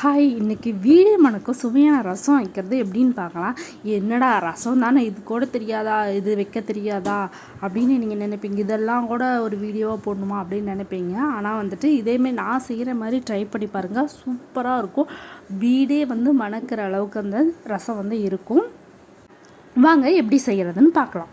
Hi இன்றைக்கி வீடு மணக்கும் சுவையான ரசம் வைக்கிறது எப்படின்னு பார்க்கலாம். என்னடா ரசம் தானே? இது கூட தெரியாதா? இது வைக்க தெரியாதா? அப்படின்னு நீங்கள் நினைப்பீங்க. இதெல்லாம் கூட ஒரு வீடியோவாக போடணுமா அப்படின்னு நினைப்பீங்க. ஆனால் வந்துட்டு இதேமாரி நான் செய்கிற மாதிரி ட்ரை பண்ணி பாருங்கள் சூப்பராக இருக்கும். வீடே வந்து மணக்கிற அளவுக்கு அந்த ரசம் வந்து இருக்கும். வாங்க எப்படி செய்கிறதுன்னு பார்க்கலாம்.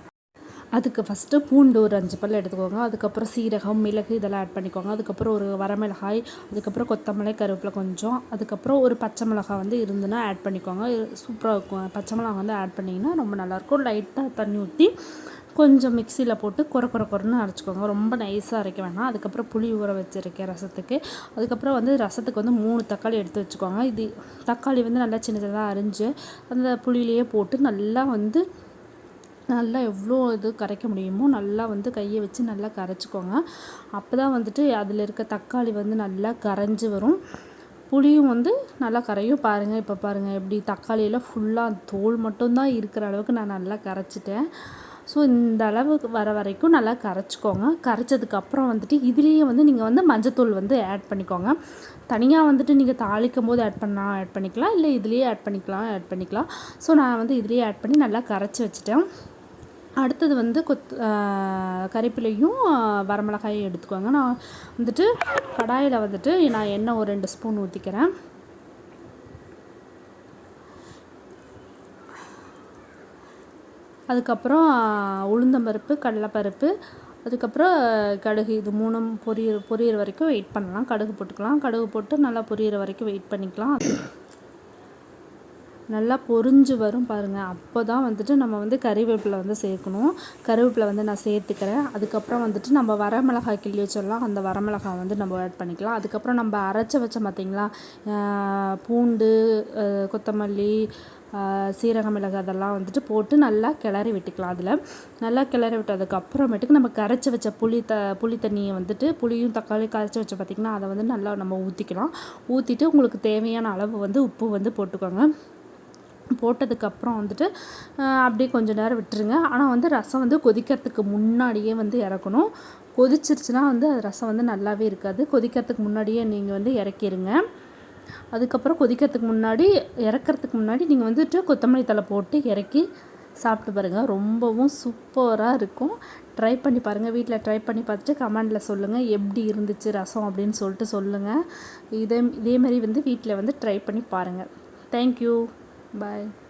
அதுக்கு ஃபஸ்ட்டு பூண்டு ஒரு அஞ்சு பல் எடுத்துக்கோங்க. அதுக்கப்புறம் சீரகம் மிளகு இதெல்லாம் ஆட் பண்ணிக்கோங்க. அதுக்கப்புறம் ஒரு வரமிளகாய் அதுக்கப்புறம் கொத்தமல்லி கருவேப்பிலை கொஞ்சம். அதுக்கப்புறம் ஒரு பச்சை மிளகாய் வந்து இருந்துன்னா ஆட் பண்ணிக்கோங்க. சூப்பராக இருக்கும். பச்சை மிளகாய் வந்து ஆட் பண்ணிங்கன்னா ரொம்ப நல்லாயிருக்கும். லைட்டாக தண்ணி ஊற்றி கொஞ்சம் மிக்சியில் போட்டு குறை குறை குறைன்னு அரைச்சிக்கோங்க. ரொம்ப நைஸாக அரைக்க வேணாம். அதுக்கப்புறம் புளி ஊற வச்சுருக்கேன் ரசத்துக்கு. அதுக்கப்புறம் வந்து ரசத்துக்கு வந்து மூணு தக்காளி எடுத்து வச்சுக்கோங்க. இது தக்காளி வந்து நல்லா சின்ன சின்னதாக அரிஞ்சு அந்த புளியிலையே போட்டு நல்லா வந்து நல்லா எவ்வளோ இது கரைக்க முடியுமோ நல்லா வந்து கையை வச்சு நல்லா கரைச்சிக்கோங்க. அப்போ தான் வந்துட்டு அதில் இருக்க தக்காளி வந்து நல்லா கரைஞ்சி வரும். புளியும் வந்து நல்லா கரையும். பாருங்கள் இப்போ பாருங்கள் எப்படி தக்காளியெல்லாம் ஃபுல்லாக தோல் மட்டும்தான் இருக்கிற அளவுக்கு நான் நல்லா கரைச்சிட்டேன். ஸோ இந்த அளவுக்கு வர வரைக்கும் நல்லா கரைச்சிக்கோங்க. கரைச்சதுக்கப்புறம் வந்துட்டு இதுலேயே வந்து நீங்கள் வந்து மஞ்சத்தூள் வந்து ஆட் பண்ணிக்கோங்க. தனியாக வந்துட்டு நீங்கள் தாளிக்கும் போது ஆட் பண்ணால் ஆட் பண்ணிக்கலாம் இல்லை இதுலேயே ஆட் பண்ணிக்கலாம் ஆட் பண்ணிக்கலாம். ஸோ நான் வந்து இதுலேயே ஆட் பண்ணி நல்லா கரைச்சி வச்சுட்டேன். அடுத்தது வந்து கொத் கறிப்பிலையும் வரமிளகாயும் எடுத்துக்கோங்க. நான் வந்துட்டு கடாயில் வந்துட்டு நான் எண்ணெய் ஒரு ரெண்டு ஸ்பூன் ஊற்றிக்கிறேன் அதுக்கப்புறம் உளுந்தம்பருப்பு கடலைப்பருப்பு அதுக்கப்புறம் கடுகு. இது மூணும் பொரிய பொரியிற வரைக்கும் வெயிட் பண்ணலாம். கடுகு போட்டுக்கலாம். கடுகு போட்டு நல்லா பொரியிற வரைக்கும் வெயிட் பண்ணிக்கலாம். நல்லா பொரிஞ்சு வரும் பாருங்கள் அப்போ தான் வந்துட்டு நம்ம வந்து கறிவேப்பிலை வந்து சேர்க்கணும். கருவேப்பிலை வந்து நான் சேர்த்துக்கிறேன். அதுக்கப்புறம் வந்துட்டு நம்ம வரமிளகாய் கிள்ளி வச்சிடலாம். அந்த வரமிளகாய் வந்து நம்ம ஆட் பண்ணிக்கலாம். அதுக்கப்புறம் நம்ம அரைச்சி வச்சோம் பார்த்திங்களா பூண்டு கொத்தமல்லி சீரக மிளகு அதெல்லாம் வந்துட்டு போட்டு நல்லா கிளறி விட்டுக்கலாம் அதில். நல்லா கிளறி விட்டதுக்கு அப்புறமேட்டுக்கு நம்ம கரைச்சி வச்ச புளி த புளி தண்ணியை வந்துட்டு புளியும் தக்காளி கரைச்சி வச்ச பார்த்திங்கன்னா அதை வந்து நல்லா நம்ம ஊற்றிக்கலாம் ஊற்றிட்டு உங்களுக்கு தேவையான அளவு வந்து உப்பு வந்து போட்டுக்கோங்க. போட்டதுக்கப்புறம் வந்துட்டு அப்படியே கொஞ்சம் நேரம் விட்டுருங்க. ஆனால் வந்து ரசம் வந்து கொதிக்கிறதுக்கு முன்னாடியே வந்து இறக்கணும். கொதிச்சிருச்சுன்னா வந்து அது ரசம் வந்து நல்லாவே இருக்காது. கொதிக்கிறதுக்கு முன்னாடியே நீங்கள் வந்து இறக்கிடுங்க அதுக்கப்புறம் கொதிக்கிறதுக்கு முன்னாடி இறக்கிறதுக்கு முன்னாடி நீங்கள் வந்துட்டு கொத்தமல்லி தலை போட்டு இறக்கி சாப்பிட்டு பாருங்கள் ரொம்பவும் சூப்பராக இருக்கும். ட்ரை பண்ணி பாருங்கள் வீட்டில் ட்ரை பண்ணி பார்த்துட்டு கமெண்டில் சொல்லுங்கள் எப்படி இருந்துச்சு ரசம் அப்படின்னு சொல்லிட்டு சொல்லுங்கள் இதே இதேமாரி வந்து வீட்டில் வந்து ட்ரை பண்ணி பாருங்கள் தேங்க்யூ 拜。